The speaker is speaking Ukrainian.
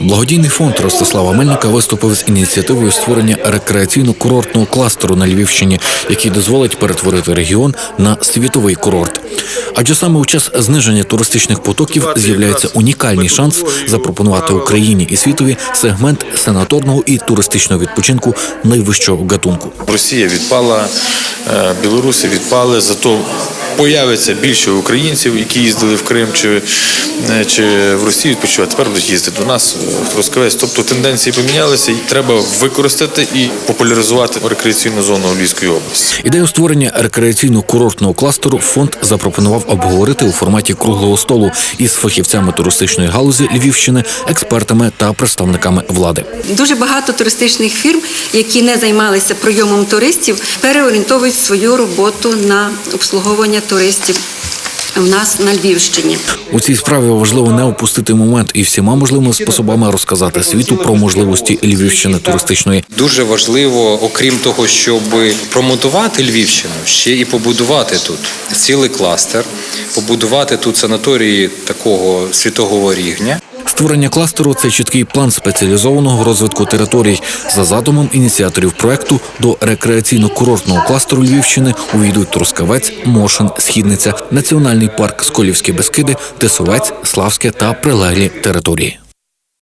Благодійний фонд Ростислава Мельника виступив з ініціативою створення рекреаційно-курортного кластеру на Львівщині, який дозволить перетворити регіон на світовий курорт. Адже саме у час зниження туристичних потоків з'являється унікальний шанс запропонувати Україні і світові сегмент санаторного і туристичного відпочинку найвищого гатунку. Росія відпала, е, білоруси відпали, зато появиться більше українців, які їздили в Крим чи, е, чи в Росію відпочивати. Тепер будуть їздити до нас е, в Трускавець. Тобто тенденції помінялися, і треба використати і популяризувати рекреаційну зону Львівської області. Ідею створення рекреаційно-курортного кластеру фонд запропонував обговорити у форматі круглого столу із фахівцями туристичної галузі Львівщини, експертами та представниками влади. Дуже багато туристичних фірм, які не займалися прийомом туристів, переорієнтовують свою роботу на обслуговування туристів в нас на Львівщині. У цій справі важливо не опустити момент і всіма можливими способами розказати світу про можливості Львівщини туристичної. Дуже важливо, окрім того, щоб промотувати Львівщину, ще і побудувати тут цілий кластер, побудувати тут санаторії такого світового рівня. Створення кластеру це чіткий план спеціалізованого розвитку територій. За задумом ініціаторів проекту до рекреаційно-курортного кластеру Львівщини увійдуть Трускавець, Мошин, Східниця, Національний парк Сколівські Бескиди, Тисовець, Славське та прилеглі території.